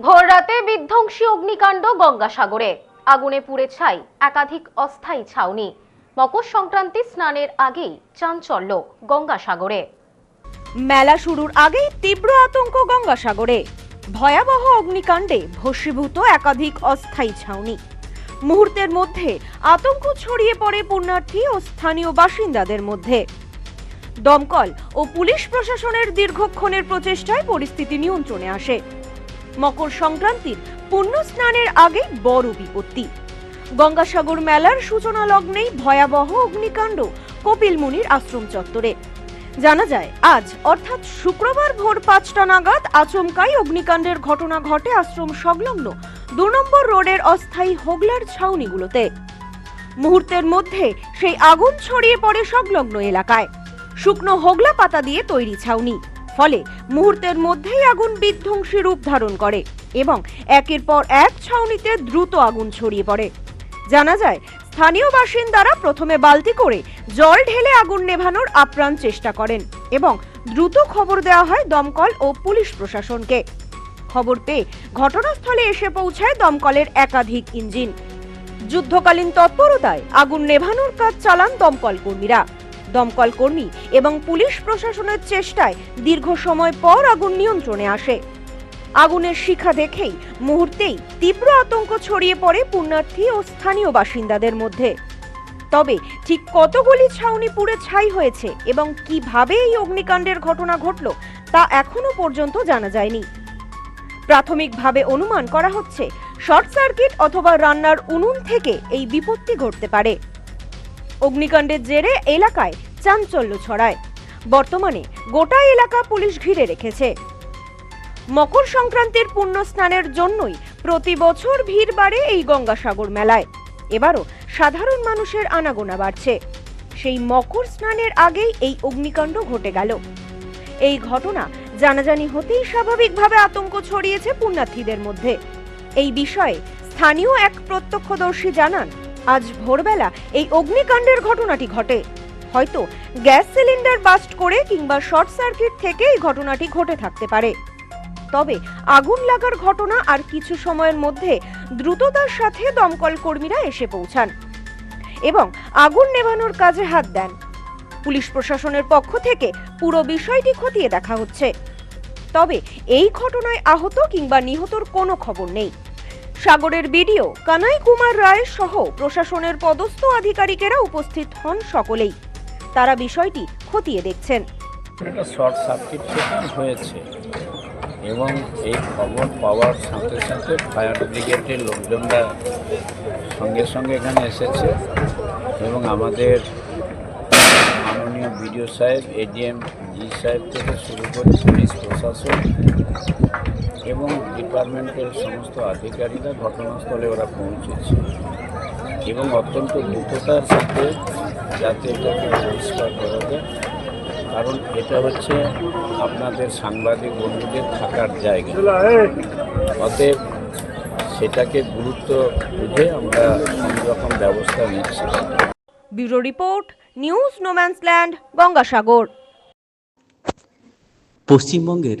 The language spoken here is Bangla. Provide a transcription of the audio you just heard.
ভোর রাতে বিধ্বংসী অগ্নিকাণ্ড গঙ্গাসাগরে। আগুনে পুড়ে ছাই, একাধিক অস্থায়ী ছাউনি। মকর সংক্রান্তি স্নানের আগেই চাঞ্চল্য গঙ্গাসাগরে। মেলা শুরুর আগেই তীব্র আতঙ্ক গঙ্গাসাগরে। ভয়াবহ অগ্নিকাণ্ডে ভস্মীভূত একাধিক অস্থায়ী ছাউনি। মুহূর্তের মধ্যে আতঙ্ক ছড়িয়ে পড়ে পুণ্যার্থী ও স্থানীয় বাসিন্দাদের মধ্যে। দমকল ও পুলিশ প্রশাসনের দীর্ঘক্ষণের প্রচেষ্টায় পরিস্থিতি নিয়ন্ত্রণে আসে। মকর সংক্রান্তির পুণ্য স্নানের আগে বড় বিপত্তি। গঙ্গাসাগর মেলার সূচনা লগ্নেই ভয়াবহ অগ্নিকাণ্ড কপিল মুনির আশ্রম চত্বরে। জানা যায়, আজ অর্থাৎ শুক্রবার ভোর পাঁচটা নাগাদ আচমকাই অগ্নিকাণ্ডের ঘটনা ঘটে আশ্রম সংলগ্ন দু নম্বর রোডের অস্থায়ী হোগলার ছাউনিগুলোতে। মুহূর্তের মধ্যে সেই আগুন ছড়িয়ে পড়ে সংলগ্ন এলাকায়। শুকনো হোগলা পাতা দিয়ে তৈরি ছাউনি। ফলে মুহূর্তের মধ্যেই আগুন বিধ্বংসী রূপ ধারণ করে এবং একের পর এক ছাউনিতে দ্রুত আগুন ছড়িয়ে পড়ে। জানা যায়, স্থানীয় বাসিন্দারা প্রথমে বালতি করে জল ঢেলে আগুন নেভানোর আপ্রাণ চেষ্টা করেন এবং দ্রুত খবর দেওয়া হয় দমকল ও পুলিশ প্রশাসনকে। খবর পেয়ে ঘটনাস্থলে এসে পৌঁছায় দমকলের একাধিক ইঞ্জিন। যুদ্ধকালীন তৎপরতায় আগুন নেভানোর কাজ চালান দমকল কর্মীরা। দমকল কর্মী এবং পুলিশ প্রশাসনের চেষ্টায় দীর্ঘ সময় পর আগুন নিয়ন্ত্রণে আসে। আগুনের শিখা দেখেই মুহূর্তেই তীব্র আতঙ্ক ছড়িয়ে পড়ে পুণ্যার্থী ও স্থানীয় বাসিন্দাদের মধ্যে। তবে ঠিক কতগুলি ছাউনি পুড়ে ছাই হয়েছে এবং কীভাবে এই অগ্নিকাণ্ডের ঘটনা ঘটল তা এখনও পর্যন্ত জানা যায়নি। প্রাথমিকভাবে অনুমান করা হচ্ছে শর্ট সার্কিট অথবা রান্নার উনুন থেকে এই বিপত্তি ঘটতে পারে। অগ্নিকাণ্ডের জেরে এলাকায় চাঞ্চল্য ছড়ায়। বর্তমানে গোটা এলাকা পুলিশ ঘিরে রেখেছে। মকর সংক্রান্তির পুণ্য স্নানের জন্যই প্রতি বছর ভিড় বাড়ে এই গঙ্গাসাগর মেলায়। এবারও সাধারণ মানুষের আনাগোনা বাড়ছে। সেই মকর স্নানের আগেই এই অগ্নিকাণ্ড ঘটে গেল। এই ঘটনা জানাজানি হতেই স্বাভাবিকভাবে আতঙ্ক ছড়িয়েছে পুণ্যার্থীদের মধ্যে। এই বিষয়ে স্থানীয় এক প্রত্যক্ষদর্শী জানান আজ ভোরবেলা এই অগ্নিকাণ্ডের ঘটনাটি ঘটে। হয়তো গ্যাস সিলিন্ডার বাস্ট করে কিংবা শর্ট সার্কিট থেকে এই ঘটনাটি ঘটে থাকতে পারে। তবে আগুন লাগার ঘটনা আর কিছু সময়ের মধ্যে দ্রুততার সাথে দমকল কর্মীরা এসে পৌঁছান এবং আগুন নেভানোর কাজে হাত দেন। পুলিশ প্রশাসনের পক্ষ থেকে পুরো বিষয়টি খতিয়ে দেখা হচ্ছে। তবে এই ঘটনায় আহত কিংবা নিহতর কোনো খবর নেই। সাগরের বিডিও, কানাই কুমার রায় সহ প্রশাসনের পদস্থ আধিকারিকেরা উপস্থিত হন সকলেই। তারা বিষয়টি খতিয়ে দেখছেন। একটা শর্ট সার্কিট হয়েছে এবং এই খবর পাওয়ার সাথে সাথে ফায়ার ব্রিগেডের লোকজনরা সঙ্গে সঙ্গে এখানে এসেছে এবং আমাদের মাননীয় বিডিও সাহেব এডিএম জি সাহেব থেকে শুরু করে পুলিশ প্রশাসন এবং ডিপার্টমেন্টের সমস্ত আধিকারিকরা ঘটনাস্থলে ওরা পৌঁছেছে। এবং অত্যন্ত দ্রুততার সাথে যাতে এটাকে পরিষ্কার করা যায়। কারণ এটা হচ্ছে আপনাদের সাংবাদিক বন্ধুদের থাকার জায়গা। অতএব সেটাকে গুরুত্ব বুঝে আমরা রকম ব্যবস্থা নিচ্ছি। Bureau report news no man's land Gangasagar পশ্চিমবঙ্গের